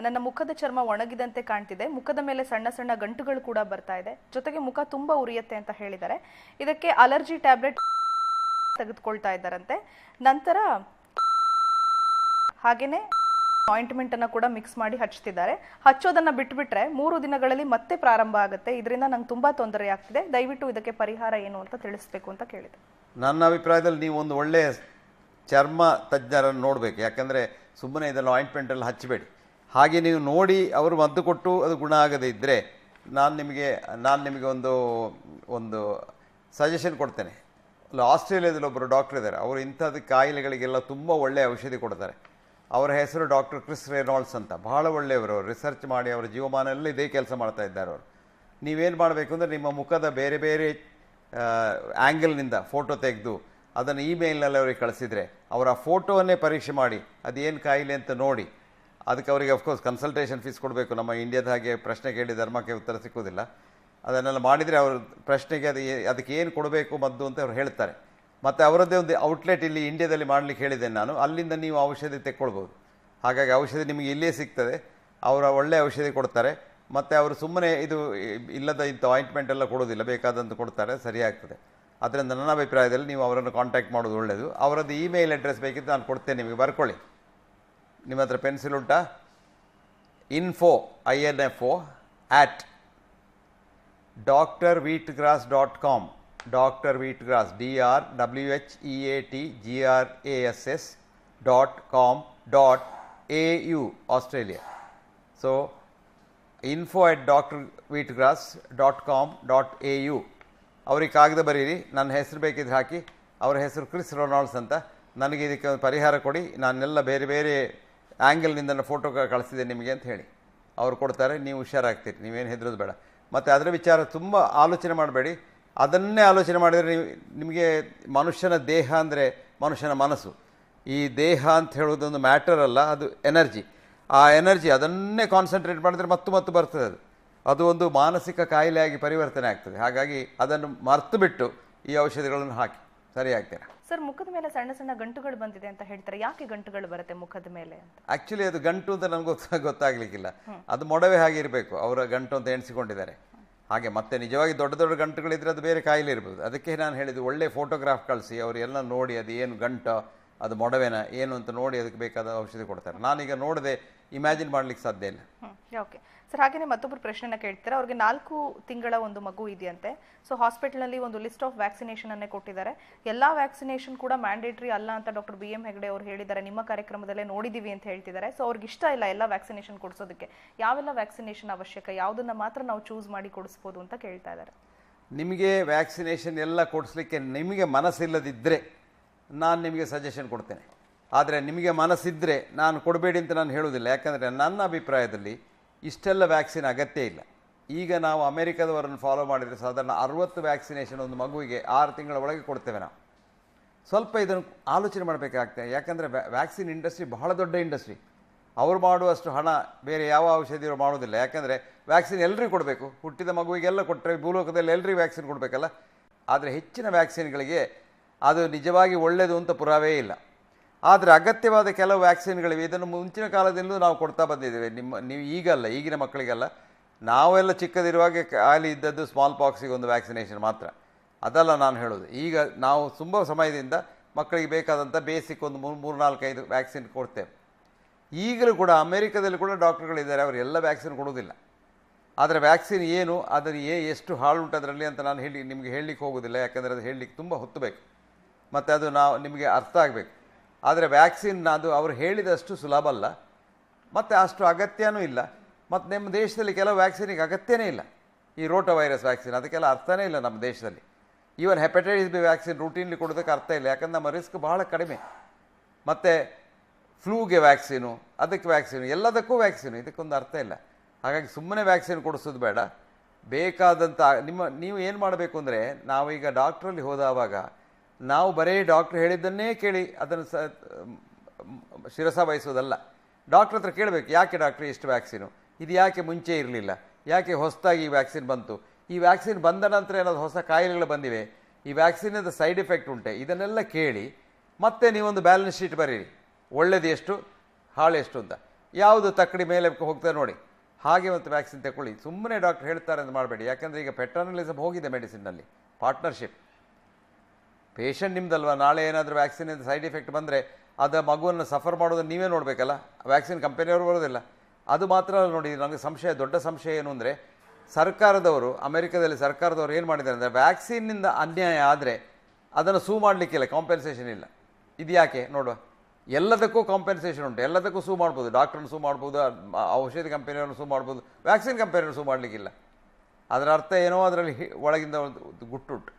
ನನ್ನ ಮುಖದ ಚರ್ಮ ಒಣಗಿದಂತೆ ಕಾಣ್ತಿದೆ. ಮುಖದ ಮೇಲೆ ಸಣ್ಣ ಸಣ್ಣ ಗಂಟುಗಳು ಕೂಡ ಬರ್ತಾ ಇದೆ. ಜೊತೆಗೆ ಮುಖ ತುಂಬಾ ಉರಿಯುತ್ತೆ ಅಂತ ಹೇಳಿದ್ದಾರೆ. ಇದಕ್ಕೆ ಅಲರ್ಜಿ ಟ್ಯಾಬ್ಲೆಟ್ ತೆಗೆದುಕೊಳ್ತಾ ಇದ್ದಾರಂತೆ. ನಂತರ ಹಾಗೇನೆ ಆಯಿಂಟ್ಮೆಂಟ್ ಅನ್ನ ಕೂಡ ಮಿಕ್ಸ್ ಮಾಡಿ ಹಚ್ತಿದ್ದಾರೆ. ಹಚ್ಚೋದನ್ನ ಬಿಟ್ಬಿಟ್ರೆ ಮೂರು ದಿನಗಳಲ್ಲಿ ಮತ್ತೆ ಪ್ರಾರಂಭ ಆಗುತ್ತೆ. ಇದರಿಂದ ನಂಗೆ ತುಂಬಾ ತೊಂದರೆ ಆಗ್ತಿದೆ. ದಯವಿಟ್ಟು ಇದಕ್ಕೆ ಪರಿಹಾರ ಏನು ಅಂತ ತಿಳಿಸ್ಬೇಕು ಅಂತ ಕೇಳಿದೆ. ನನ್ನ ಅಭಿಪ್ರಾಯದಲ್ಲಿ ನೀವು ಒಂದು ಒಳ್ಳೆಯ ಚರ್ಮ ತಜ್ಞರನ್ನು ನೋಡಬೇಕು. ಯಾಕಂದ್ರೆ ಸುಮ್ಮನೆ ಇದನ್ನು ಆಯಿಂಟ್ಮೆಂಟಲ್ಲಿ ಹಚ್ಚಬೇಡಿ. ಹಾಗೆ ನೀವು ನೋಡಿ ಅವರು ಮದ್ದು ಕೊಟ್ಟು ಅದು ಗುಣ ಆಗದೇ ಇದ್ದರೆ ನಾನು ನಿಮಗೆ ನಾನು ನಿಮಗೆ ಒಂದು ಒಂದು ಸಜೆಷನ್ ಕೊಡ್ತೇನೆ. ಅಲ್ಲ, ಆಸ್ಟ್ರೇಲಿಯಾದಲ್ಲಿ ಒಬ್ಬರು ಡಾಕ್ಟರ್ ಇದ್ದಾರೆ. ಅವರು ಇಂಥದ್ದು ಕಾಯಿಲೆಗಳಿಗೆಲ್ಲ ತುಂಬ ಒಳ್ಳೆಯ ಔಷಧಿ ಕೊಡ್ತಾರೆ. ಅವರ ಹೆಸರು ಡಾಕ್ಟರ್ ಕ್ರಿಸ್ ರೆನಾಲ್ಡ್ಸ್ ಅಂತ. ಬಹಳ ಒಳ್ಳೆಯವರು. ರಿಸರ್ಚ್ ಮಾಡಿ ಅವರ ಜೀವಮಾನದಲ್ಲಿ ಇದೇ ಕೆಲಸ ಮಾಡ್ತಾ ಇದ್ದಾರೆ ಅವರು. ನೀವೇನು ಮಾಡಬೇಕು ಅಂದರೆ ನಿಮ್ಮ ಮುಖದ ಬೇರೆ ಬೇರೆ ಆ್ಯಂಗಲ್ನಿಂದ ಫೋಟೋ ತೆಗೆದು ಅದನ್ನು ಇಮೇಲ್ನಲ್ಲಿ ಅವರಿಗೆ ಕಳಿಸಿದರೆ ಅವರ ಫೋಟೋವನ್ನೇ ಪರೀಕ್ಷೆ ಮಾಡಿ, ಅದೇನು ಕಾಯಿಲೆ ಅಂತ ನೋಡಿ ಅದಕ್ಕೆ ಅವರಿಗೆ ಅಫ್ಕೋರ್ಸ್ ಕನ್ಸಲ್ಟೇಷನ್ ಫೀಸ್ ಕೊಡಬೇಕು. ನಮ್ಮ ಇಂಡಿಯಾದ ಹಾಗೆ ಪ್ರಶ್ನೆ ಕೇಳಿ ಧರ್ಮಕ್ಕೆ ಉತ್ತರ ಸಿಕ್ಕೋದಿಲ್ಲ ಅದನ್ನೆಲ್ಲ ಮಾಡಿದರೆ ಅವರು ಪ್ರಶ್ನೆಗೆ ಅದು ಅದಕ್ಕೆ ಏನು ಕೊಡಬೇಕು ಮದ್ದು ಅಂತ ಅವ್ರು ಹೇಳ್ತಾರೆ. ಮತ್ತು ಅವರದ್ದೇ ಒಂದು ಔಟ್ಲೆಟ್ ಇಲ್ಲಿ ಇಂಡಿಯಾದಲ್ಲಿ ಮಾಡಲಿಕ್ಕೆ ಹೇಳಿದ್ದೇನೆ ನಾನು. ಅಲ್ಲಿಂದ ನೀವು ಔಷಧಿ ತೆಕ್ಕೊಳ್ಬೋದು. ಹಾಗಾಗಿ ಔಷಧಿ ನಿಮಗೆ ಇಲ್ಲೇ ಸಿಗ್ತದೆ. ಅವರ ಒಳ್ಳೆಯ ಔಷಧಿ ಕೊಡ್ತಾರೆ. ಮತ್ತು ಅವರು ಸುಮ್ಮನೆ ಇದು ಇಲ್ಲದ ಇಂಥ ಆಯಿಂಟ್ಮೆಂಟ್ ಎಲ್ಲ ಕೊಡೋದಿಲ್ಲ ಬೇಕಾದಂತ ಕೊಡ್ತಾರೆ. ಸರಿಯಾಗ್ತದೆ ಅದರಿಂದ ನನ್ನ ಅಭಿಪ್ರಾಯದಲ್ಲಿ ನೀವು ಅವರನ್ನು ಕಾಂಟ್ಯಾಕ್ಟ್ ಮಾಡೋದು ಒಳ್ಳೆಯದು ಅವರದ್ದು ಇಮೇಲ್ ಅಡ್ರೆಸ್ ಬೇಕಿದ್ದು ನಾನು ಕೊಡ್ತೇನೆ ನಿಮಗೆ. ಬರ್ಕೊಳ್ಳಿ. ನಿಮ್ಮ ಹತ್ರ ಪೆನ್ಸಿಲ್ ಉಂಟಾ? Info I N F O at doctor wheat grass dot com doctor wheat grass D R W H E A T G R A S S dot com dot A U Australia so info at doctor wheat grass dot com dot A U ಅವ್ರಿಗೆ ಕಾಗದ ಬರೀರಿ, ನನ್ನ ಹೆಸರು ಬೇಕಿದ್ರೆ ಹಾಕಿ. ಅವರ ಹೆಸರು Chris ರೊನಾಲ್ಡ್ಸ್ ಅಂತ. ನನಗೆ ಇದಕ್ಕೆ ಒಂದು ಪರಿಹಾರ ಕೊಡಿ. ನಾನೆಲ್ಲ ಬೇರೆ ಬೇರೆ ಆ್ಯಂಗಲ್ನಿಂದ ಫೋಟೋ ಕಳಿಸಿದೆ ನಿಮಗೆ ಅಂತ ಹೇಳಿ. ಅವ್ರು ಕೊಡ್ತಾರೆ, ನೀವು ಹುಷಾರಾಗ್ತೀರಿ, ನೀವೇನು ಹೆದರೋದು ಬೇಡ. ಮತ್ತು ಅದರ ವಿಚಾರ ತುಂಬ ಆಲೋಚನೆ ಮಾಡಬೇಡಿ. ಅದನ್ನೇ ಆಲೋಚನೆ ಮಾಡಿದರೆ ನಿಮಗೆ ಮನುಷ್ಯನ ದೇಹ ಅಂದರೆ ಮನುಷ್ಯನ ಮನಸ್ಸು. ಈ ದೇಹ ಅಂತ ಹೇಳೋದೊಂದು ಮ್ಯಾಟರ್ ಅಲ್ಲ, ಅದು ಎನರ್ಜಿ. ಆ ಎನರ್ಜಿ ಅದನ್ನೇ ಕಾನ್ಸಂಟ್ರೇಟ್ ಮಾಡಿದರೆ ಮತ್ತು ಮತ್ತು ಬರ್ತದೆ ಅದು. ಅದು ಒಂದು ಮಾನಸಿಕ ಕಾಯಿಲೆಯಾಗಿ ಪರಿವರ್ತನೆ ಆಗ್ತದೆ. ಹಾಗಾಗಿ ಅದನ್ನು ಮರೆತು ಬಿಟ್ಟು ಈ ಔಷಧಿಗಳನ್ನು ಹಾಕಿ. ಸರಿ ಆಗ್ತೀರಾ ಸರ್ ಮುಖದ ಮೇಲೆ ಸಣ್ಣ ಸಣ್ಣ ಗಂಟುಗಳು ಬಂದಿದೆ ಅಂತ ಹೇಳ್ತಾರೆ? ಯಾಕೆ ಗಂಟುಗಳು ಬರುತ್ತೆ ಮುಖದ ಮೇಲೆ ಆಕ್ಚುಲಿ ಅದು ಗಂಟು ಅಂತ ನನಗೆ ಗೊತ್ತ ಗೊತ್ತಾಗ್ಲಿಕ್ಕಿಲ್ಲ. ಅದು ಮೊಡವೆ ಹಾಗೆ ಇರಬೇಕು. ಅವರ ಗಂಟು ಅಂತ ಎಣಿಸಿಕೊಂಡಿದ್ದಾರೆ. ಹಾಗೆ ಮತ್ತೆ ನಿಜವಾಗಿ ದೊಡ್ಡ ದೊಡ್ಡ ಗಂಟುಗಳಿದ್ರೆ ಅದು ಬೇರೆ ಕಾಯಿಲೆ ಇರ್ಬೋದು. ಅದಕ್ಕೆ ನಾನು ಹೇಳಿದ್ದು ಒಳ್ಳೆ ಫೋಟೋಗ್ರಾಫ್ ಕಳಿಸಿ ಅವರೆಲ್ಲ ನೋಡಿ ಅದು ಏನು ಗಂಟು ಅದು ಮೊಡವೆನ ಏನು ಅಂತ ನೋಡಿ ಅದಕ್ಕೆ ಬೇಕಾದ ಔಷಧಿ ಕೊಡ್ತಾರೆ. ನಾನೀಗ ನೋಡದೆ ಇಮ್ಯಾಜಿನ್ ಮಾಡ್ಲಿಕ್ಕೆ ಸಾಧ್ಯ ಇಲ್ಲ. ಓಕೆ ಸರ್ ಹಾಗೆಯೇ ಮತ್ತೊಬ್ಬರು ಪ್ರಶ್ನೆನ ಕೇಳ್ತಾರೆ? ಅವ್ರಿಗೆ ನಾಲ್ಕು ತಿಂಗಳ ಒಂದು ಮಗು ಇದೆಯಂತೆ. ಸೊ ಹಾಸ್ಪಿಟಲ್ನಲ್ಲಿ ಒಂದು ಲಿಸ್ಟ್ ಆಫ್ ವ್ಯಾಕ್ಸಿನೇಷನ್ ಅನ್ನೇ ಕೊಟ್ಟಿದ್ದಾರೆ. ಎಲ್ಲಾ ವ್ಯಾಕ್ಸಿನೇಷನ್ ಕೂಡ ಮ್ಯಾಂಡೇಟ್ರಿ ಅಲ್ಲ ಅಂತ ಡಾಕ್ಟರ್ ಬಿ ಎಂ ಹೆಗಡೆ ಅವರು ಹೇಳಿದ್ದಾರೆ. ನಿಮ್ಮ ಕಾರ್ಯಕ್ರಮದಲ್ಲೇ ನೋಡಿದೀವಿ ಅಂತ ಹೇಳ್ತಿದ್ದಾರೆ. ಸೊ ಅವ್ರಿಗೆ ಇಷ್ಟ ಇಲ್ಲ ಎಲ್ಲ ವ್ಯಾಕ್ಸಿನೇಷನ್ ಕೊಡಿಸೋದಕ್ಕೆ. ಯಾವೆಲ್ಲ ವ್ಯಾಕ್ಸಿನೇಷನ್ ಅವಶ್ಯಕ? ಯಾವುದನ್ನ ಮಾತ್ರ ನಾವು ಚೂಸ್ ಮಾಡಿ ಕೊಡಿಸ್ಬೋದು ಅಂತ ಕೇಳ್ತಾ ಇದ್ದಾರೆ. ನಿಮಗೆ ವ್ಯಾಕ್ಸಿನೇಷನ್ ಎಲ್ಲ ಕೊಡಿಸ್ಲಿಕ್ಕೆ ನಿಮಗೆ ಮನಸ್ಸಿಲ್ಲದಿದ್ದರೆ ನಾನು ನಿಮಗೆ ಸಜೆಷನ್ ಕೊಡ್ತೇನೆ. ಆದರೆ ನಿಮಗೆ ಮನಸ್ಸಿದ್ದರೆ ನಾನು ಕೊಡಬೇಡಿ ಅಂತ ನಾನು ಹೇಳುವುದಿಲ್ಲ ಯಾಕಂದರೆ ನನ್ನ ಅಭಿಪ್ರಾಯದಲ್ಲಿ ಇಷ್ಟೆಲ್ಲ ವ್ಯಾಕ್ಸಿನ್ ಅಗತ್ಯ ಇಲ್ಲ. ಈಗ ನಾವು ಅಮೆರಿಕದವರನ್ನು ಫಾಲೋ ಮಾಡಿದರೆ ಸಾಧಾರಣ ಅರುವತ್ತು ವ್ಯಾಕ್ಸಿನೇಷನ್ ಒಂದು ಮಗುವಿಗೆ ಆರು ತಿಂಗಳ ಒಳಗೆ ಕೊಡ್ತೇವೆ ನಾವು. ಸ್ವಲ್ಪ ಇದನ್ನು ಆಲೋಚನೆ ಮಾಡಬೇಕಾಗ್ತದೆ. ಯಾಕಂದರೆ ವ್ಯಾಕ್ಸಿನ್ ಇಂಡಸ್ಟ್ರಿ ಬಹಳ ದೊಡ್ಡ ಇಂಡಸ್ಟ್ರಿ ಅವರು ಮಾಡುವಷ್ಟು ಹಣ ಬೇರೆ ಯಾವ ಔಷಧಿಯವರು ಮಾಡೋದಿಲ್ಲ ಯಾಕಂದರೆ ವ್ಯಾಕ್ಸಿನ್ ಎಲ್ಲರಿಗೂ ಕೊಡಬೇಕು. ಹುಟ್ಟಿದ ಮಗುವಿಗೆಲ್ಲ ಕೊಟ್ಟರೆ ಭೂಲೋಕದಲ್ಲಿ ಎಲ್ಲರಿಗೂ ವ್ಯಾಕ್ಸಿನ್ ಕೊಡಬೇಕಲ್ಲ. ಆದರೆ ಹೆಚ್ಚಿನ ವ್ಯಾಕ್ಸಿನ್ಗಳಿಗೆ ಅದು ನಿಜವಾಗಿ ಒಳ್ಳೆಯದು ಅಂತ ಪುರಾವೆ ಇಲ್ಲ. ಆದರೆ ಅಗತ್ಯವಾದ ಕೆಲವು ವ್ಯಾಕ್ಸಿನ್ಗಳಿವೆ. ಇದನ್ನು ಮುಂಚಿನ ಕಾಲದಿಂದಲೂ ನಾವು ಕೊಡ್ತಾ ಬಂದಿದ್ದೇವೆ. ನಿಮ್ಮ, ನೀವು ಈಗಲ್ಲ, ಈಗಿನ ಮಕ್ಕಳಿಗೆಲ್ಲ. ನಾವೆಲ್ಲ ಚಿಕ್ಕದಿರುವಾಗ ಖಾಲಿ ಇದ್ದದ್ದು ಸ್ಮಾಲ್ ಪಾಕ್ಸಿಗೆ ಒಂದು ವ್ಯಾಕ್ಸಿನೇಷನ್ ಮಾತ್ರ. ಅದಲ್ಲ ನಾನು ಹೇಳೋದು. ಈಗ ನಾವು ತುಂಬ ಸಮಯದಿಂದ ಮಕ್ಕಳಿಗೆ ಬೇಕಾದಂಥ ಬೇಸಿಕ್ ಒಂದು ಮೂರು ಮೂರು ನಾಲ್ಕೈದು ವ್ಯಾಕ್ಸಿನ್ ಕೊಡ್ತೇವೆ. ಈಗಲೂ ಕೂಡ ಅಮೇರಿಕಾದಲ್ಲಿ ಕೂಡ ಡಾಕ್ಟರ್ಗಳಿದ್ದಾರೆ. ಅವರು ಎಲ್ಲ ವ್ಯಾಕ್ಸಿನ್ ಕೊಡೋದಿಲ್ಲ ಆದರೆ ವ್ಯಾಕ್ಸಿನ್ ಏನು ಅದರ ಏ ಎಷ್ಟು ಹಾಳುಂಟು ಅದರಲ್ಲಿ ಅಂತ ನಾನು ಹೇಳಿ, ನಿಮಗೆ ಹೇಳಲಿಕ್ಕೆ ಹೋಗೋದಿಲ್ಲ. ಯಾಕಂದರೆ ಅದು ಹೇಳಲಿಕ್ಕೆ ತುಂಬ ಹೊತ್ತು ಬೇಕು. ಮತ್ತು ಅದು ನಾವು, ನಿಮಗೆ ಅರ್ಥ ಆಗಬೇಕು. ಆದರೆ ವ್ಯಾಕ್ಸಿನ್ ಅದು ಅವರು ಹೇಳಿದಷ್ಟು ಸುಲಭ ಅಲ್ಲ. ಮತ್ತು ಅಷ್ಟು ಅಗತ್ಯನೂ ಇಲ್ಲ. ಮತ್ತು ನಮ್ಮ ದೇಶದಲ್ಲಿ ಕೆಲವು ವ್ಯಾಕ್ಸಿನಿಗೆ ಅಗತ್ಯನೇ ಇಲ್ಲ. ಈ ರೋಟೋ ವೈರಸ್ ವ್ಯಾಕ್ಸಿನ್ ಅದಕ್ಕೆಲ್ಲ ಅರ್ಥನೇ ಇಲ್ಲ ನಮ್ಮ ದೇಶದಲ್ಲಿ. Even hepatitis B vaccine routinely ಕೊಡೋದಕ್ಕೆ ಅರ್ಥ ಇಲ್ಲ. ಯಾಕಂದ್ರೆ ನಮ್ಮ ರಿಸ್ಕ್ ಬಹಳ ಕಡಿಮೆ. ಮತ್ತು ಫ್ಲೂಗೆ ವ್ಯಾಕ್ಸಿನು ಅದಕ್ಕೆ ವ್ಯಾಕ್ಸಿನು ಎಲ್ಲದಕ್ಕೂ ವ್ಯಾಕ್ಸಿನು ಇದಕ್ಕೊಂದು ಅರ್ಥ ಇಲ್ಲ. ಹಾಗಾಗಿ ಸುಮ್ಮನೆ ವ್ಯಾಕ್ಸಿನ್ ಕೊಡಿಸೋದು ಬೇಡ. ಬೇಕಾದಂಥ ನಿಮ್ಮ, ನೀವು ಏನು ಮಾಡಬೇಕು ಅಂದರೆ ನಾವೀಗ ಡಾಕ್ಟ್ರಲ್ಲಿ ಹೋದವಾಗ ನಾವು ಬರೀ ಡಾಕ್ಟ್ರ್ ಹೇಳಿದ್ದನ್ನೇ ಕೇಳಿ ಅದನ್ನು ಸ, ಶಿರಸ ವಹಿಸೋದಲ್ಲ. ಡಾಕ್ಟ್ರ್ ಹತ್ರ ಕೇಳಬೇಕು, ಯಾಕೆ ಡಾಕ್ಟ್ರ್ ಇಷ್ಟು ವ್ಯಾಕ್ಸಿನು? ಇದು ಯಾಕೆ ಮುಂಚೆ ಇರಲಿಲ್ಲ? ಯಾಕೆ ಹೊಸದಾಗಿ ಈ ವ್ಯಾಕ್ಸಿನ್ ಬಂತು? ಈ ವ್ಯಾಕ್ಸಿನ್ ಬಂದ ನಂತರ ಏನಾದರೂ ಹೊಸ ಕಾಯಿಲೆಗಳು ಬಂದಿವೆ? ಈ ವ್ಯಾಕ್ಸಿನಿಂದ ಸೈಡ್ ಎಫೆಕ್ಟ್ ಉಂಟೆ? ಇದನ್ನೆಲ್ಲ ಕೇಳಿ, ಮತ್ತೆ ನೀವೊಂದು ಬ್ಯಾಲೆನ್ಸ್ ಶೀಟ್ ಬರೀರಿ. ಒಳ್ಳೇದು ಎಷ್ಟು? ಹಾಳು ಎಷ್ಟು ಅಂತ. ಯಾವುದು ತಕ್ಕಡಿ ಮೇಲೆ ಹೋಗ್ತದೆ ನೋಡಿ. ಹಾಗೆ ಮತ್ತು ವ್ಯಾಕ್ಸಿನ್ ತಗೊಳ್ಳಿ. ಸುಮ್ಮನೆ ಡಾಕ್ಟ್ರ್ ಹೇಳ್ತಾರೆ ಅಂತ ಮಾಡಬೇಡಿ. ಯಾಕಂದರೆ ಈಗ ಪೆಟ್ರಾನಲಿಸಮ್ ಹೋಗಿದೆ ಮೆಡಿಸಿನ್ನಲ್ಲಿ. ಪಾರ್ಟ್ನರ್ಶಿಪ್. ಪೇಷಂಟ್ ನಿಮ್ದಲ್ವ? ನಾಳೆ ಏನಾದರೂ ವ್ಯಾಕ್ಸಿನಿಂದ ಸೈಡ್ ಎಫೆಕ್ಟ್ ಬಂದರೆ ಅದು ಮಗುವನ್ನು ಸಫರ್ ಮಾಡೋದನ್ನು ನೀವೇ ನೋಡಬೇಕಲ್ಲ? ವ್ಯಾಕ್ಸಿನ್ ಕಂಪನಿಯವರು ಬರೋದಿಲ್ಲ. ಅದು ಮಾತ್ರ ನೋಡಿ, ನನಗೆ ಸಂಶಯ, ದೊಡ್ಡ ಸಂಶಯ ಏನು ಅಂದರೆ ಸರ್ಕಾರದವರು, ಅಮೆರಿಕದಲ್ಲಿ ಸರ್ಕಾರದವರು ಏನು ಮಾಡಿದ್ದಾರೆ ಅಂದರೆ ವ್ಯಾಕ್ಸಿನ್ನಿಂದ ಅನ್ಯಾಯ ಆದರೆ ಅದನ್ನು ಸೂ ಮಾಡಲಿಕ್ಕಿಲ್ಲ ಕಾಂಪೆನ್ಸೇಷನ್ ಇಲ್ಲ. ಇದು ಯಾಕೆ ನೋಡುವ. ಎಲ್ಲದಕ್ಕೂ ಕಾಂಪೆನ್ಸೇಷನ್ ಉಂಟು. ಎಲ್ಲದಕ್ಕೂ ಸೂ ಮಾಡ್ಬೋದು. ಡಾಕ್ಟ್ರನ್ನು ಸೂ ಮಾಡ್ಬೋದು, ಔಷಧಿ ಕಂಪನಿಯವ್ರನ್ನ ಸೂ ಮಾಡ್ಬೋದು. ವ್ಯಾಕ್ಸಿನ್ ಕಂಪನಿಯವ್ರನ್ನ ಸೂ ಮಾಡಲಿಕ್ಕಿಲ್ಲ. ಅದರ ಅರ್ಥ ಏನೋ ಅದರಲ್ಲಿ ಒಳಗಿಂದ ಒಂದು ಗುಟ್ಟುಂಟು.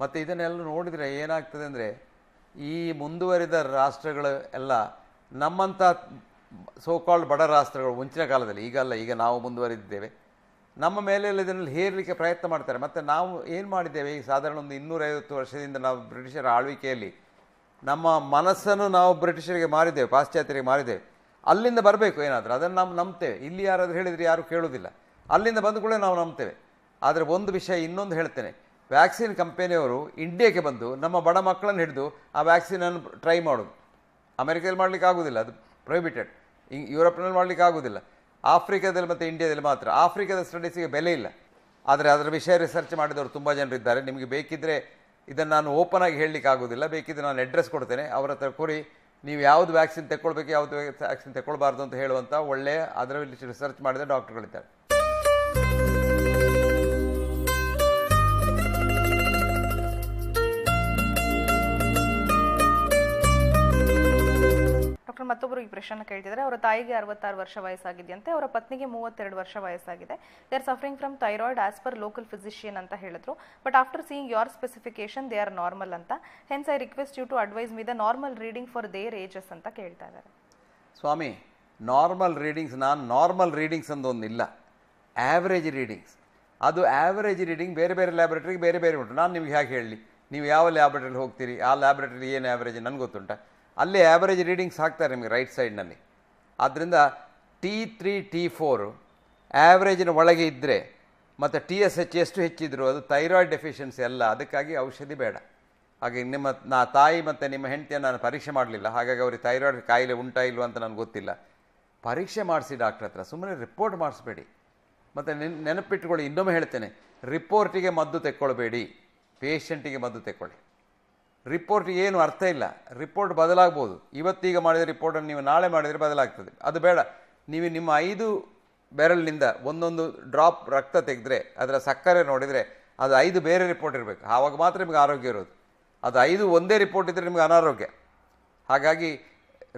ಮತ್ತು ಇದನ್ನೆಲ್ಲ ನೋಡಿದರೆ ಏನಾಗ್ತದೆ ಅಂದರೆ ಈ ಮುಂದುವರಿದ ರಾಷ್ಟ್ರಗಳು ಎಲ್ಲ ನಮ್ಮಂಥ ಸೋಕಾಲ್ಡ್ ಬಡ ರಾಷ್ಟ್ರಗಳು ಮುಂಚಿನ ಕಾಲದಲ್ಲಿ ಈಗಲ್ಲ ಈಗ ನಾವು ಮುಂದುವರಿದಿದ್ದೇವೆ. ನಮ್ಮ ಮೇಲೆ ಎಲ್ಲ ಇದನ್ನು ಹೇರಲಿಕ್ಕೆ ಪ್ರಯತ್ನ ಮಾಡ್ತಾರೆ. ಮತ್ತು ನಾವು ಏನು ಮಾಡಿದ್ದೇವೆ? ಈ ಸಾಧಾರಣ ಒಂದು ಇನ್ನೂರೈವತ್ತು ವರ್ಷದಿಂದ ನಾವು ಬ್ರಿಟಿಷರ ಆಳ್ವಿಕೆಯಲ್ಲಿ ನಮ್ಮ ಮನಸ್ಸನ್ನು ನಾವು ಬ್ರಿಟಿಷರಿಗೆ ಮಾರಿದ್ದೇವೆ, ಪಾಶ್ಚಾತ್ಯರಿಗೆ ಮಾರಿದ್ದೇವೆ. ಅಲ್ಲಿಂದ ಬರಬೇಕು ಏನಾದರೂ, ಅದನ್ನು ನಾವು ನಂಬ್ತೇವೆ. ಇಲ್ಲಿ ಯಾರಾದರೂ ಹೇಳಿದರೆ ಯಾರು ಕೇಳೋದಿಲ್ಲ ಅಲ್ಲಿಂದ ಬಂದ ಕೂಡ ನಾವು ನಂಬ್ತೇವೆ. ಆದರೆ ಒಂದು ವಿಷಯ ಇನ್ನೊಂದು ಹೇಳ್ತೇನೆ. ವ್ಯಾಕ್ಸಿನ್ ಕಂಪೆನಿಯವರು ಇಂಡಿಯಾಕ್ಕೆ ಬಂದು ನಮ್ಮ ಬಡ ಮಕ್ಕಳನ್ನು ಹಿಡಿದು ಆ ವ್ಯಾಕ್ಸಿನನ್ನು ಟ್ರೈ ಮಾಡೋದು. ಅಮೆರಿಕದಲ್ಲಿ ಮಾಡಲಿಕ್ಕೆ ಆಗೋದಿಲ್ಲ, ಅದು ಪ್ರೊಹಿಬಿಟೆಡ್ ಯುರೋಪ್ನಲ್ಲಿ ಮಾಡಲಿಕ್ಕೆ ಆಗೋದಿಲ್ಲ. ಆಫ್ರಿಕಾದಲ್ಲಿ ಮತ್ತು ಇಂಡಿಯಾದಲ್ಲಿ ಮಾತ್ರ. ಆಫ್ರಿಕಾದ ಸ್ಟಡೀಸಿಗೆ ಬೆಲೆ ಇಲ್ಲ. ಆದರೆ ಅದರ ವಿಷಯ ರಿಸರ್ಚ್ ಮಾಡಿದವರು ತುಂಬ ಜನರಿದ್ದಾರೆ ನಿಮಗೆ ಬೇಕಿದ್ದರೆ ಇದನ್ನು ನಾನು ಓಪನ್ ಆಗಿ ಹೇಳಲಿಕ್ಕೆ ಆಗೋದಿಲ್ಲ. ಬೇಕಿದ್ದರೆ ನಾನು ಅಡ್ರೆಸ್ ಕೊಡ್ತೇನೆ. ಅವರ ಹತ್ರ ಕೊರಿ ನೀವು ಯಾವುದು ವ್ಯಾಕ್ಸಿನ್ ತೆಕ್ಕೊಳ್ಬೇಕು, ಯಾವುದು ವ್ಯಾಕ್ಸಿನ್ ತಗೊಳ್ಬಾರ್ದು ಅಂತ ಹೇಳುವಂಥ ಒಳ್ಳೆಯ, ಅದರಲ್ಲಿ ರಿಸರ್ಚ್ ಮಾಡಿದ ಡಾಕ್ಟರ್ಗಳಿದ್ದಾರೆ ಡಾಕ್ಟರ್ ಮತ್ತೊಬ್ಬರು ಈ ಪ್ರಶ್ನೆ ಕೇಳ್ತಿದ್ದಾರೆ. ಅವರ ತಾಯಿಗೆ ಅರವತ್ತಾರು ವರ್ಷ ವಯಸ್ಸಾಗಿದೆಯಂತೆ, ಅವರ ಪತ್ನಿಗೆ ಮೂವತ್ತೆರಡು ವರ್ಷ ವಯಸ್ಸಾಗಿದೆ. They are suffering from thyroid as per local physician ಅಂತ ಹೇಳಿದ್ರು. But after seeing your specification they are normal ಅಂತ. Hence I request you to advise me the normal reading for their ages ಅಂತ ಕೇಳ್ತಾ ಇದ್ದಾರೆ. ಸ್ವಾಮಿ ನಾರ್ಮಲ್ ರೀಡಿಂಗ್ಸ್ ನಾನು normal readings ಅಂತ ಒಂದಿಲ್ಲ ಆ್ಯಾವ್ರೇಜ್ ರೀಡಿಂಗ್ಸ್ ಅದು ಆ್ಯಾವ್ರೇಜ್ ರೀಡಿಂಗ್ ಬೇರೆ ಬೇರೆ ಲ್ಯಾಬ್ರೇಟ್ರಿಗೆ ಬೇರೆ ಬೇರೆ ಉಂಟು. ನಾನು ನಿಮ್ಗೆ ಹೇಗೆ ಹೇಳಲಿ? ನೀವು ಯಾವ ಲ್ಯಾಬ್ರೇಟ್ರಿಗೆ ಹೋಗ್ತೀರಿ? ಆ ಲ್ಯಾಬ್ರೇಟ್ರಿ ಏನು ಆ್ಯಾವ್ರೇಜ್ ನನಗೆ ಗೊತ್ತುಂಟ. ಅಲ್ಲೇ ಆ್ಯಾವರೇಜ್ ರೀಡಿಂಗ್ಸ್ ಹಾಕ್ತಾರೆ ನಿಮಗೆ ರೈಟ್ ಸೈಡ್ನಲ್ಲಿ ಆದ್ದರಿಂದ ಟಿ ತ್ರೀ ಟಿ ಫೋರು ಆ್ಯಾವ್ರೇಜಿನ ಒಳಗೆ ಇದ್ದರೆ ಮತ್ತು ಟಿ ಎಸ್ ಎಚ್ ಎಷ್ಟು ಹೆಚ್ಚಿದ್ರು ಅದು ಥೈರಾಯ್ಡ್ ಡೆಫಿಷಿಯನ್ಸಿ ಅಲ್ಲ, ಅದಕ್ಕಾಗಿ ಔಷಧಿ ಬೇಡ. ಹಾಗೆ ನಿಮ್ಮ, ನಾ ತಾಯಿ ಮತ್ತು ನಿಮ್ಮ ಹೆಂಡತಿಯನ್ನು ನಾನು ಪರೀಕ್ಷೆ ಮಾಡಲಿಲ್ಲ, ಹಾಗಾಗಿ ಅವ್ರಿಗೆ ಥೈರಾಯ್ಡ್ ಕಾಯಿಲೆ ಉಂಟಾ ಇಲ್ವಾ ಅಂತ ನನಗೆ ಗೊತ್ತಿಲ್ಲ. ಪರೀಕ್ಷೆ ಮಾಡಿಸಿ ಡಾಕ್ಟ್ರ್ ಹತ್ರ ಸುಮ್ಮನೆ ರಿಪೋರ್ಟ್ ಮಾಡಿಸ್ಬೇಡಿ. ಮತ್ತು ನೆನ್, ನೆನಪಿಟ್ಕೊಳ್ಳಿ, ಇನ್ನೊಮ್ಮೆ ಹೇಳ್ತೇನೆ ರಿಪೋರ್ಟಿಗೆ ಮದ್ದು ತೆಕ್ಕೊಳ್ಬೇಡಿ ಪೇಷಂಟಿಗೆ ಮದ್ದು ತೆಕ್ಕೊಳ್ಳಿ. ರಿಪೋರ್ಟಿಗೆ ಏನು ಅರ್ಥ ಇಲ್ಲ. ರಿಪೋರ್ಟ್ ಬದಲಾಗ್ಬೋದು. ಇವತ್ತೀಗ ಮಾಡಿದ ರಿಪೋರ್ಟನ್ನು ನೀವು ನಾಳೆ ಮಾಡಿದರೆ ಬದಲಾಗ್ತದೆ. ಅದು ಬೇಡ. ನೀವು ನಿಮ್ಮ ಐದು ಬೆರಳಿನಿಂದ ಒಂದೊಂದು ಡ್ರಾಪ್ ರಕ್ತ ತೆಗೆದ್ರೆ, ಅದರ ಸಕ್ಕರೆ ನೋಡಿದರೆ ಅದು ಐದು ಬೇರೆ ರಿಪೋರ್ಟ್ ಇರಬೇಕು. ಆವಾಗ ಮಾತ್ರ ನಿಮಗೆ ಆರೋಗ್ಯ ಇರೋದು. ಅದು ಐದು ಒಂದೇ ರಿಪೋರ್ಟ್ ಇದ್ದರೆ ನಿಮಗೆ ಅನಾರೋಗ್ಯ. ಹಾಗಾಗಿ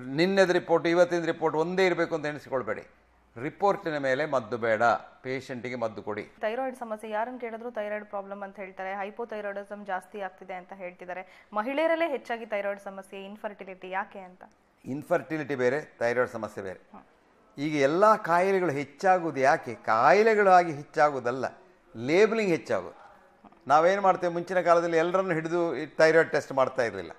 ನಿನ್ನೆದು ರಿಪೋರ್ಟ್ ಇವತ್ತಿನ ರಿಪೋರ್ಟ್ ಒಂದೇ ಇರಬೇಕು ಅಂತ ಎಣಿಸಿಕೊಳ್ಬೇಡಿ. ರಿಪೋರ್ಟಿನ ಮೇಲೆ ಮದ್ದು ಬೇಡ. ಪೇಷಂಟಿಗೆ ಮದ್ದು ಕೊಡಿ. ಥೈರಾಯ್ಡ್ ಸಮಸ್ಯೆ ಯಾರನ್ನು ಕೇಳಿದ್ರು ಥೈರಾಯ್ಡ್ ಪ್ರಾಬ್ಲಮ್ ಅಂತ ಹೇಳ್ತಾರೆ. ಹೈಪೋಥೈರಾಯ್ಡಿಸಮ್ ಜಾಸ್ತಿ ಆಗ್ತಿದೆ ಅಂತ ಹೇಳ್ತಿದ್ದಾರೆ. ಮಹಿಳೆಯರಲ್ಲೇ ಹೆಚ್ಚಾಗಿ ಥೈರಾಯ್ಡ್ ಸಮಸ್ಯೆ ಇನ್ಫರ್ಟಿಲಿಟಿ ಯಾಕೆ ಅಂತ? ಇನ್ಫರ್ಟಿಲಿಟಿ ಬೇರೆ ಥೈರಾಯ್ಡ್ ಸಮಸ್ಯೆ ಬೇರೆ. ಈಗ ಎಲ್ಲ ಕಾಯಿಲೆಗಳು ಹೆಚ್ಚಾಗುವುದು ಯಾಕೆ? ಕಾಯಿಲೆಗಳಾಗಿ ಹೆಚ್ಚಾಗುವುದಲ್ಲ ಲೇಬಲಿಂಗ್ ಹೆಚ್ಚಾಗೋದು ನಾವೇನು ಮಾಡ್ತೇವೆ? ಮುಂಚಿನ ಕಾಲದಲ್ಲಿ ಎಲ್ಲರನ್ನು ಹಿಡಿದು ಥೈರಾಯ್ಡ್ ಟೆಸ್ಟ್ ಮಾಡ್ತಾ ಇರಲಿಲ್ಲ.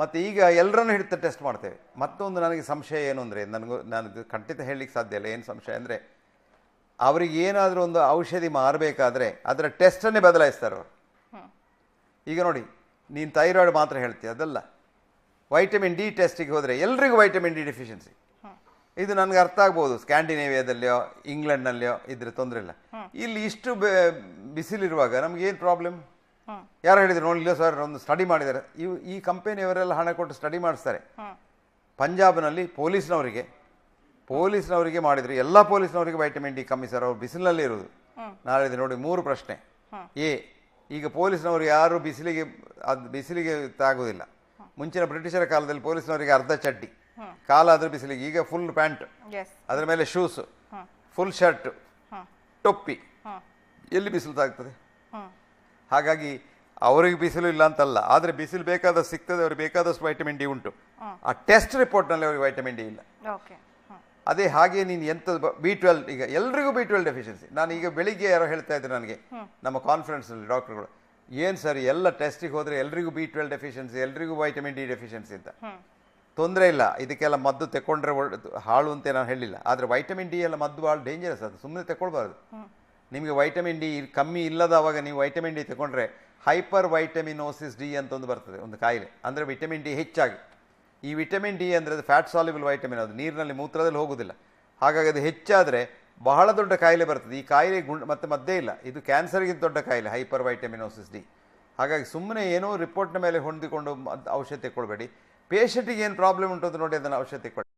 ಮತ್ತು ಈಗ ಎಲ್ಲರನ್ನು ಹಿಡಿದು ಟೆಸ್ಟ್ ಮಾಡ್ತೇವೆ. ಮತ್ತೊಂದು ನನಗೆ ಸಂಶಯ ಏನು ಅಂದರೆ ನನಗೂ ನನಗೆ ಖಂಡಿತ ಹೇಳಲಿಕ್ಕೆ ಸಾಧ್ಯ ಇಲ್ಲ. ಏನು ಸಂಶಯ ಅಂದರೆ ಅವರಿಗೆ ಏನಾದರೂ ಒಂದು ಔಷಧಿ ಮಾರಬೇಕಾದ್ರೆ ಅದರ ಟೆಸ್ಟನ್ನೇ ಬದಲಾಯಿಸ್ತಾರೆ ಅವರು. ಈಗ ನೋಡಿ ನೀನು ಥೈರಾಯ್ಡ್ ಮಾತ್ರ ಹೇಳ್ತೀಯ ಅದಲ್ಲ. ವೈಟಮಿನ್ ಡಿ ಟೆಸ್ಟಿಗೆ ಹೋದರೆ ಎಲ್ರಿಗೂ ವೈಟಮಿನ್ ಡಿ ಡೆಫಿಷಿಯನ್ಸಿ ಇದು ನನಗೆ ಅರ್ಥ ಆಗ್ಬೋದು ಸ್ಕ್ಯಾಂಡಿನೇವಿಯಾದಲ್ಲಿಯೋ ಇಂಗ್ಲೆಂಡ್ನಲ್ಲಿಯೋ ಇದ್ರೆ ತೊಂದರೆ ಇಲ್ಲ. ಇಲ್ಲಿ ಇಷ್ಟು ಬೆ- ಬಿಸಿಲಿರುವಾಗ ನಮ್ಗೆ ಏನು ಪ್ರಾಬ್ಲಮ್. ಯಾರು ಹೇಳಿದ್ರು ನೋಡಿಲ್ಲ ಸರ್ ಒಂದು ಸ್ಟಡಿ ಮಾಡಿದ್ದಾರೆ. ಇವು ಈ ಕಂಪೆನಿಯವರೆಲ್ಲ ಹಣ ಕೊಟ್ಟು ಸ್ಟಡಿ ಮಾಡಿಸ್ತಾರೆ. ಪಂಜಾಬ್ನಲ್ಲಿ ಪೊಲೀಸ್ನವರಿಗೆ ಪೊಲೀಸ್ನವರಿಗೆ ಮಾಡಿದ್ರು. ಎಲ್ಲ ಪೊಲೀಸ್ನವರಿಗೆ ವೈಟಮಿನ್ ಡಿ ಕಮ್ಮಿ ಸರ್ ಅವ್ರು ಬಿಸಿಲಲ್ಲಿ ಇರೋದು. ನಾನು ನಾಳೆ ನೋಡಿ ಮೂರು ಪ್ರಶ್ನೆ. ಎ ಈಗ ಪೊಲೀಸ್ನವರು ಯಾರು ಬಿಸಿಲಿಗೆ ಅದು ಬಿಸಿಲಿಗೆ ತಾಗೋದಿಲ್ಲ ಮುಂಚಿನ ಬ್ರಿಟಿಷರ ಕಾಲದಲ್ಲಿ ಪೊಲೀಸ್ನವರಿಗೆ ಅರ್ಧ ಚಡ್ಡಿ. ಕಾಲಾದ್ರೆ ಬಿಸಿಲಿಗೆ ಈಗ ಫುಲ್ ಪ್ಯಾಂಟ್ ಅದರ ಮೇಲೆ ಶೂಸ್. ಫುಲ್ ಶರ್ಟ್ ಟೊಪ್ಪಿ. ಎಲ್ಲಿ ಬಿಸಿಲು ತಾಗ್ತದೆ? ಹಾಗಾಗಿ ಅವರಿಗೆ ಬಿಸಿಲು ಇಲ್ಲ ಅಂತಲ್ಲ ಆದರೆ ಬಿಸಿಲು ಬೇಕಾದಷ್ಟು ಸಿಗ್ತದೆ ಅವ್ರಿಗೆ ಬೇಕಾದಷ್ಟು ವೈಟಮಿನ್ ಡಿ ಉಂಟು. ಆ ಟೆಸ್ಟ್ ರಿಪೋರ್ಟ್ನಲ್ಲಿ ಅವ್ರಿಗೆ ವೈಟಮಿನ್ ಡಿ ಇಲ್ಲ. ಅದೇ ಹಾಗೆ ನೀನು ಎಂತ ಬಿ ಟ್ವೆಲ್ ಈಗ ಎಲ್ರಿಗೂ ಬಿ ಟ್ವೆಲ್ ಡೆಫಿಷಿಯನ್ಸಿ ನಾನು ಈಗ ಬೆಳಿಗ್ಗೆ ಯಾರೋ ಹೇಳ್ತಾ ಇದ್ದೆ ನನಗೆ ನಮ್ಮ ಕಾನ್ಫರೆನ್ಸ್ನಲ್ಲಿ ಡಾಕ್ಟರ್ಗಳು ಏನು ಸರ್ ಎಲ್ಲ ಟೆಸ್ಟಿಗೆ ಹೋದರೆ ಎಲ್ರಿಗೂ ಬಿ ಟ್ವೆಲ್ ಡೆಫಿಷಿಯನ್ಸಿ ಎಲ್ರಿಗೂ ವೈಟಮಿನ್ ಡಿ ಡೆಫಿಷಿಯನ್ಸಿ ಅಂತ? ತೊಂದರೆ ಇಲ್ಲ. ಇದಕ್ಕೆಲ್ಲ ಮದ್ದು ತೆಕ್ಕೊಂಡ್ರೆ ಒಳ್ಳೆದು ಹಾಳು ಅಂತ ನಾನು ಹೇಳಿಲ್ಲ. ಆದರೆ ವೈಟಮಿನ್ ಡಿ ಎಲ್ಲ ಮದ್ದು ಭಾಳ ಡೇಂಜರಸ್ ಅದು. ಸುಮ್ಮನೆ ತೆಕ್ಕೊಳ್ಬಾರ್ದು ನಿಮಗೆ ವೈಟಮಿನ್ ಡಿ ಕಮ್ಮಿ ಇಲ್ಲದ ಅವಾಗ ನೀವು ವೈಟಮಿನ್ ಡಿ ತಗೊಂಡ್ರೆ ಹೈಪರ್ ವೈಟಮಿನೋಸಿಸ್ ಡಿ ಅಂತ ಒಂದು ಬರ್ತದೆ, ಒಂದು ಕಾಯಿಲೆ. ಅಂದರೆ ವಿಟಮಿನ್ ಡಿ ಹೆಚ್ಚಾಗಿ. ಈ ವಿಟಮಿನ್ ಡಿ ಅಂದರೆ ಅದು ಫ್ಯಾಟ್ ಸಾಲ್ಯುಬಲ್ ವೈಟಮಿನ್ ಅದು. ನೀರಿನಲ್ಲಿ ಮೂತ್ರದಲ್ಲಿ ಹೋಗೋದಿಲ್ಲ. ಹಾಗಾಗಿ ಅದು ಹೆಚ್ಚಾದರೆ ಬಹಳ ದೊಡ್ಡ ಕಾಯಿಲೆ ಬರ್ತದೆ. ಈ ಕಾಯಿಲೆ ಗುಣ ಮತ್ತೆ ಮದ್ದೇ ಇಲ್ಲ. ಇದು ಕ್ಯಾನ್ಸರ್ಗಿಂತ ದೊಡ್ಡ ಕಾಯಿಲೆ ಹೈಪರ್ ವೈಟಮಿನೋಸಿಸ್ ಡಿ ಹಾಗಾಗಿ ಸುಮ್ಮನೆ ಏನೋ ರಿಪೋರ್ಟ್ನ ಮೇಲೆ ಹೊಂದಿಕೊಂಡು ಔಷಧಿ ಕೊಡಬೇಡಿ ಪೇಷಂಟಿಗೆ ಏನು ಪ್ರಾಬ್ಲಮ್ ಉಂಟು ಅಂತ ನೋಡಿ ಅದನ್ನು ಔಷಧಿ ಕೊಡಿ